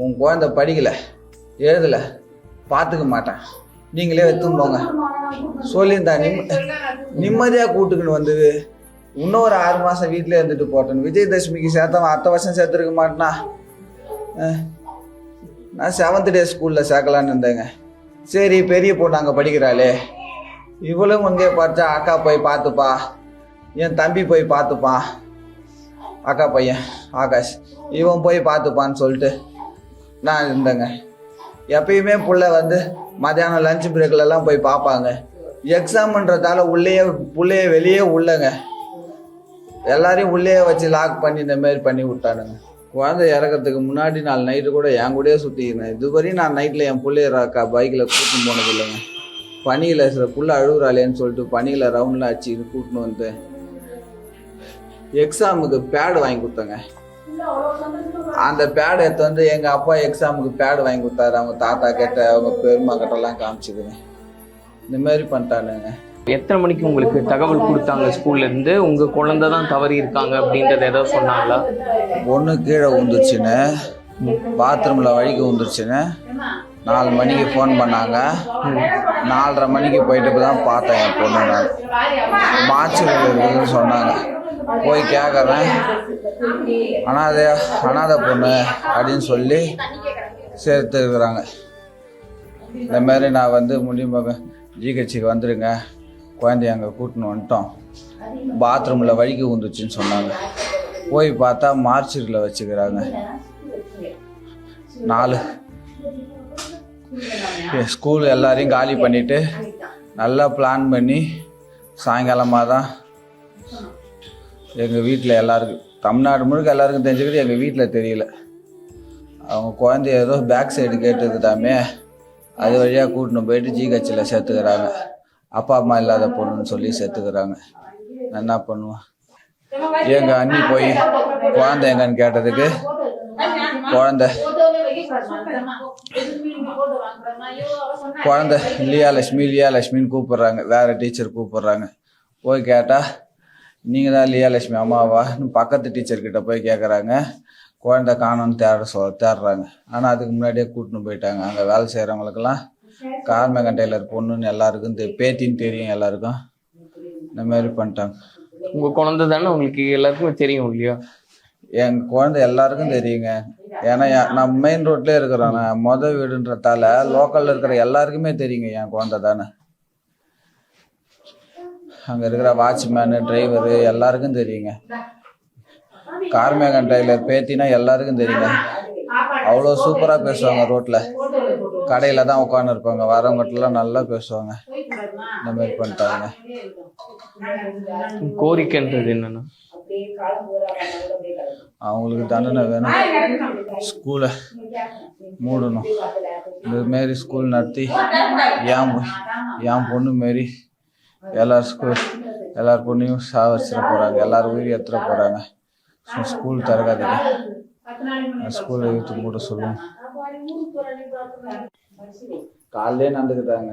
உன் குழந்தை படிக்கலை எழுதலை பார்த்துக்க மாட்டேன். நீங்களே எடுத்துன்னு போங்க சொல்லியிருந்தா நிம் நிம்மதியாக கூட்டுக்குன்னு வந்தது. இன்னும் ஒரு ஆறு மாதம் வீட்டிலே இருந்துட்டு போட்டேன். விஜயதசமிக்கு சேர்த்தவன் அடுத்த வருஷம் சேர்த்துருக்க மாட்டேனா? நான் செவன்த் டே ஸ்கூலில் சேர்க்கலான்னு இருந்தேங்க. சரி பெரிய பொண்ணு அங்கே படிக்கிறாளே. இவளும் அங்கே பார்த்தா அக்கா போய் பார்த்துப்பா. என் தம்பி போய் பார்த்துப்பான். அக்கா பையன் ஆகாஷ் இவன் போய் பார்த்துப்பான்னு சொல்லிட்டு நான் இருந்தேங்க. எப்பயுமே புள்ள வந்து மத்தியானம் லஞ்ச் பிரேக்லலாம் போய் பார்ப்பாங்க எக்ஸாம்ன்றதால உள்ளேயே பிள்ளைய வெளியே உள்ளங்க. எல்லாரையும் உள்ளே வச்சு லாக் பண்ணி இந்த மாதிரி பண்ணி விட்டானுங்க. குழந்தை இறக்கறதுக்கு முன்னாடி நாலு நைட்டு கூட என் கூடயே சுற்றிக்கிறேன் இதுவரையும் நான் நைட்டில் என் பிள்ளைய பைக்கில் கூட்டின்னு போனது இல்லைங்க. பனியில் சில புள்ள அழுகுறாளேன்னு சொல்லிட்டு பனியில் ரவுண்டில் அடிச்சு கூட்டின்னு வந்து எக்ஸாமுக்கு பேடு வாங்கி கொடுத்தேங்க. அந்த பேடு எடுத்து வந்து எங்கள் அப்பா எக்ஸாமுக்கு பேடு வாங்கி கொடுத்தாரு. அவங்க தாத்தா கிட்ட அவங்க பெருமா கிட்டலாம் காமிச்சுதுங்க இந்த மாதிரி பண்ணிட்டானுங்க. எத்தனை மணிக்கு உங்களுக்கு தகவல் கொடுத்தாங்க ஸ்கூல்ல இருந்து? உங்க குழந்தை தான் தவறி இருக்காங்க அப்படின்றத ஏதாவது சொன்னாங்களா? ஒன்று கீழே உந்துருச்சுன்னு பாத்ரூமில் வழிக்கு உந்துருச்சுன்னு நாலு மணிக்கு ஃபோன் பண்ணாங்க. நாலரை மணிக்கு போயிட்டு தான் பார்த்தேன் என் பொண்ணு நான். இருக்குதுன்னு சொன்னாங்க. போய் கேட்குறேன் அனாதை அனாதை பொண்ணு அப்படின்னு சொல்லி சேர்த்துருக்குறாங்க. இந்த மாதிரி நான் வந்து முடியுமாக ஜிஹெச்சுக்கு வந்துடுங்க குழந்தைய அங்கே கூட்டின்னு வந்துட்டோம். பாத்ரூமில் வழிக்கு வந்துச்சுன்னு சொன்னாங்க. போய் பார்த்தா மார்ச்சரியில் வச்சுக்கிறாங்க. நாலு. ஸ்கூல் எல்லாரையும் காலி பண்ணிவிட்டு நல்லா பிளான் பண்ணி சாயங்காலமாக தான் எங்கள் வீட்டில் எல்லாருக்கும் தமிழ்நாடு முழுக்க எல்லாருக்கும் தெரிஞ்சுக்கிட்டு எங்கள் வீட்டில் தெரியல. அவங்க குழந்தைய ஏதோ பேக் சைடு கேட்டுக்கிட்டாமே அது வழியாக கூட்டின்னு போயிட்டு ஜிஹெச்சில் சேர்த்துக்கிறாங்க. அப்பா அம்மா இல்லாத பொண்ணுன்னு சொல்லி சேர்த்துக்கிறாங்க. நான் என்ன பண்ணுவேன்? எங்கள் அண்ணி போய் குழந்தை எங்கன்னு கேட்டதுக்கு குழந்தை குழந்தை லியா லட்சுமி லியா லட்சுமின்னு கூப்பிடுறாங்க. வேற டீச்சர் கூப்பிடுறாங்க. போய் கேட்டால் நீங்கள் தான் லட்சுமி? அம்மாவா? பக்கத்து டீச்சர்கிட்ட போய் கேட்குறாங்க குழந்தை காணோன்னு தேட சொ தேடுறாங்க. ஆனால் அதுக்கு முன்னாடியே கூட்டின்னு போயிட்டாங்க. அங்கே வேலை செய்கிறவங்களுக்கெல்லாம் கார்மெகன் டெய்லர் பொண்ணுன்னு எல்லாருக்கும் தெ பேத்தின்னு தெரியும் எல்லாருக்கும். இந்த மாதிரி பண்ணிட்டாங்க. உங்க குழந்தை தானே? உங்களுக்கு எல்லாருக்குமே தெரியும் இல்லையா? என் குழந்தை எல்லாருக்கும் தெரியுங்க. ஏன்னா நான் மெயின் ரோட்லேயே இருக்கிறேன். நான் மொத வீடுன்றதால லோக்கலில் இருக்கிற எல்லாருக்குமே தெரியுங்க என் குழந்தை தானே. அங்கே இருக்கிற வாட்ச்மேனு டிரைவரு எல்லாருக்கும் தெரியுங்க. கார்மேகன் டெய்லர் பேத்தினா எல்லாருக்கும் தெரியுங்க. அவ்வளோ சூப்பராக பேசுவாங்க ரோட்டில் கடையில் தான் உட்காந்துருப்பாங்க வரவங்கட்டெல்லாம் நல்லா பேசுவாங்க. இந்த மாதிரி பண்ணிட்டாங்க. கோரிக்கைன்றது என்னன்னா? அவங்களுக்கு தண்டனை வேணும். ஸ்கூலை மூடணும். இந்த மாரி ஸ்கூல் நடத்தி பொ- என் பொண்ணு மாரி எல்லார் ஸ்கூல் எல்லார் பொண்ணையும் சாவடிச்சிட போகிறாங்க எல்லார் உயிர் எடுத்துட போகிறாங்க ஸோ ஸ்கூல் திறக்காதீங்க. ஸ்கூலை இழுத்து மூட சொல்லுவோம் காலையிலே நடந்துக்கிட்டாங்க.